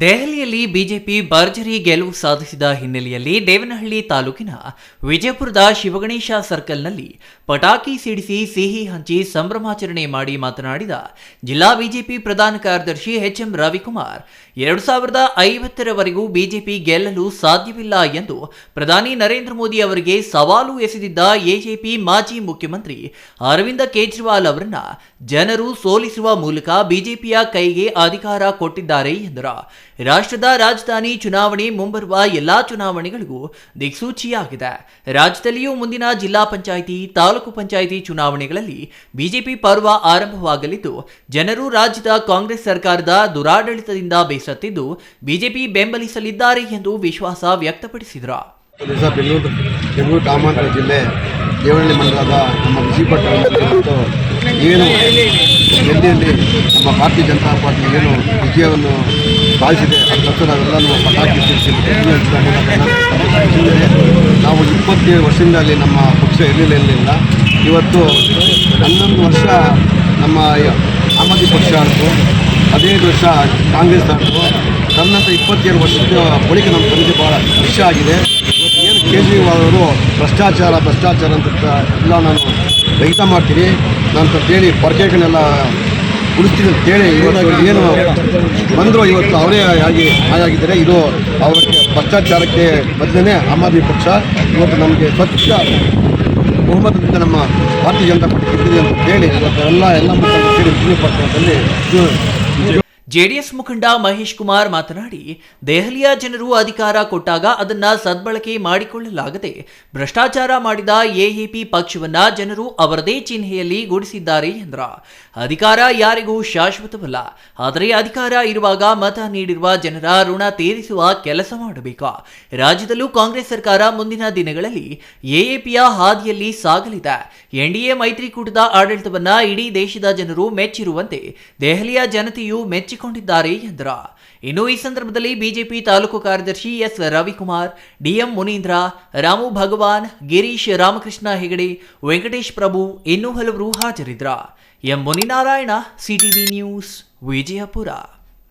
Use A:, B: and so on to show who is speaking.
A: ದೆಹಲಿಯಲ್ಲಿ ಬಿಜೆಪಿ ಭರ್ಜರಿ ಗೆಲುವು ಸಾಧಿಸಿದ ಹಿನ್ನೆಲೆಯಲ್ಲಿ ದೇವನಹಳ್ಳಿ ತಾಲೂಕಿನ ವಿಜಯಪುರದ ಶಿವಗಣೇಶ ಸರ್ಕಲ್ನಲ್ಲಿ ಪಟಾಕಿ ಸಿಡಿಸಿ ಸಿಹಿ ಹಂಚಿ ಸಂಭ್ರಮಾಚರಣೆ ಮಾಡಿ ಮಾತನಾಡಿದ ಜಿಲ್ಲಾ ಬಿಜೆಪಿ ಪ್ರಧಾನ ಕಾರ್ಯದರ್ಶಿ ಎಚ್ ಎಂ ರವಿಕುಮಾರ್, ಎರಡು ಸಾವಿರದ ಐವತ್ತರವರೆಗೂ ಬಿಜೆಪಿ ಗೆಲ್ಲಲು ಸಾಧ್ಯವಿಲ್ಲ ಎಂದು ಪ್ರಧಾನಿ ನರೇಂದ್ರ ಮೋದಿ ಅವರಿಗೆ ಸವಾಲು ಎಸೆದಿದ್ದ ಎಜೆಪಿ ಮಾಜಿ ಮುಖ್ಯಮಂತ್ರಿ ಅರವಿಂದ ಕೇಜ್ರಿವಾಲ್ ಅವರನ್ನ ಜನರು ಸೋಲಿಸುವ ಮೂಲಕ ಬಿಜೆಪಿಯ ಕೈಗೆ ಅಧಿಕಾರ ಕೊಟ್ಟಿದ್ದಾರೆ ಎಂದರು. ರಾಷ್ಟ್ರದ ರಾಜಧಾನಿ ಚುನಾವಣೆ ಮುಂಬರುವ ಎಲ್ಲಾ ಚುನಾವಣೆಗಳಿಗೂ ದಿಕ್ಸೂಚಿಯಾಗಿದೆ. ರಾಜ್ಯದಲ್ಲಿಯೂ ಮುಂದಿನ ಜಿಲ್ಲಾ ಪಂಚಾಯಿತಿ, ತಾಲೂಕು ಪಂಚಾಯಿತಿ ಚುನಾವಣೆಗಳಲ್ಲಿ ಬಿಜೆಪಿ ಪರ್ವ ಆರಂಭವಾಗಲಿದ್ದು, ಜನರು ರಾಜ್ಯದ ಕಾಂಗ್ರೆಸ್ ಸರ್ಕಾರದ ದುರಾಡಳಿತದಿಂದ ಬೇಸತ್ತಿದ್ದು, ಬಿಜೆಪಿ ಬೆಂಬಲಿಸಲಿದ್ದಾರೆ ಎಂದು ವಿಶ್ವಾಸ ವ್ಯಕ್ತಪಡಿಸಿದರು.
B: ಮಂಡಲದ ನಮ್ಮ ಮತ್ತು ಏನು ಡೆಲ್ಲಿಯಲ್ಲಿ ನಮ್ಮ ಭಾರತೀಯ ಜನತಾ ಪಾರ್ಟಿ ಏನು ವಿಜಯವನ್ನು ಸಾಧಿಸಿದೆ ನಾವೆಲ್ಲ ನಾವೆಲ್ಲನೂ ಪಟಾಕಿ ಹಿಂದೆ ನಾವು ಇಪ್ಪತ್ತೇಳು ವರ್ಷದಿಂದ ಅಲ್ಲಿ ನಮ್ಮ ಪಕ್ಷ ಇರಲಿಲ್ಲ ಇವತ್ತು ಹನ್ನೊಂದು ವರ್ಷ ನಮ್ಮ ಆಮ್ ಪಕ್ಷ ಆಯಿತು. ಹದಿನೈದು ವರ್ಷ ಕಾಂಗ್ರೆಸ್ ಆಯಿತು. ತನ್ನಂತ ಇಪ್ಪತ್ತೇಳು ವರ್ಷದ ಬಳಿಕ ನಮ್ಮ ತಂದೆ ಭಾಳ ಖುಷಿ ಆಗಿದೆ. ಏನು ಕೇಜ್ರಿವಾಲ್ ಅವರು ಭ್ರಷ್ಟಾಚಾರ ಭ್ರಷ್ಟಾಚಾರ ಅಂತ ಎಲ್ಲ ನಾನು ರಹಿತ ಮಾಡ್ತೀನಿ. ನಾನು ಕೇಳಿ ಪರ್ಕೆಗಳನ್ನೆಲ್ಲ ಉಳಿಸ್ತೀನಿ ಅಂತ ಹೇಳಿ ಏನು ಬಂದರು ಇವತ್ತು ಅವರೇ ಆಗಿ ಆಯಾಗಿದ್ದಾರೆ ಇದು ಅವರಿಗೆ ಭ್ರಷ್ಟಾಚಾರಕ್ಕೆ ಬದಲೇ ಆಮ್ ಆದ್ಮಿ ಪಕ್ಷ. ಇವತ್ತು ನಮಗೆ ಸ್ವಚ್ಛ ಬಹುಮತದಿಂದ ನಮ್ಮ ಭಾರತೀಯ ಜನತಾ ಪಕ್ಷ ಅಂತ ಹೇಳಿ ಇವತ್ತು ಎಲ್ಲ ಎಲ್ಲ ವಿಜಯಪಟ್ಟಣದಲ್ಲಿ ಇದು
A: ಜೆಡಿಎಸ್ ಮುಖಂಡ ಮಹೇಶ್ ಕುಮಾರ್ ಮಾತನಾಡಿ, ದೆಹಲಿಯ ಜನರು ಅಧಿಕಾರ ಕೊಟ್ಟಾಗ ಅದನ್ನ ಸದ್ಬಳಕೆ ಮಾಡಿಕೊಳ್ಳಲಾಗದೆ ಭ್ರಷ್ಟಾಚಾರ ಮಾಡಿದ ಎಎಪಿ ಪಕ್ಷವನ್ನ ಜನರು ಅವರದೇ ಚಿಹ್ನೆಯಲ್ಲಿ ಗುಡಿಸಿದ್ದಾರೆ ಎಂದ್ರ. ಅಧಿಕಾರ ಯಾರಿಗೂ ಶಾಶ್ವತವಲ್ಲ. ಆದರೆ ಅಧಿಕಾರ ಇರುವಾಗ ಮತ ನೀಡಿರುವ ಜನರ ಋಣ ತೀರಿಸುವ ಕೆಲಸ ಮಾಡಬೇಕು. ರಾಜ್ಯದಲ್ಲೂ ಕಾಂಗ್ರೆಸ್ ಸರ್ಕಾರ ಮುಂದಿನ ದಿನಗಳಲ್ಲಿ ಎಎಪಿಯ ಹಾದಿಯಲ್ಲಿ ಸಾಗಲಿದೆ. ಎನ್ಡಿಎ ಮೈತ್ರಿಕೂಟದ ಆಡಳಿತವನ್ನ ಇಡೀ ದೇಶದ ಜನರು ಮೆಚ್ಚಿರುವಂತೆ ದೆಹಲಿಯ ಜನತೆಯು ಮೆಚ್ಚಿಕೊಂಡಿದ್ದಾರೆ ಎಂದರು. ಇನ್ನು ಈ ಸಂದರ್ಭದಲ್ಲಿ ಬಿಜೆಪಿ ತಾಲೂಕು ಕಾರ್ಯದರ್ಶಿ ಎಸ್ ರವಿಕುಮಾರ್, ಡಿಎಂ ಮುನೀಂದ್ರ, ರಾಮು ಭಗವಾನ್, ಗಿರೀಶ್ ರಾಮಕೃಷ್ಣ ಹೆಗಡೆ, ವೆಂಕಟೇಶ್ ಪ್ರಭು ಇನ್ನೂ ಹಲವರು ಹಾಜರಿದ್ರ. M Muninarayana, CTV news, Vijayapura.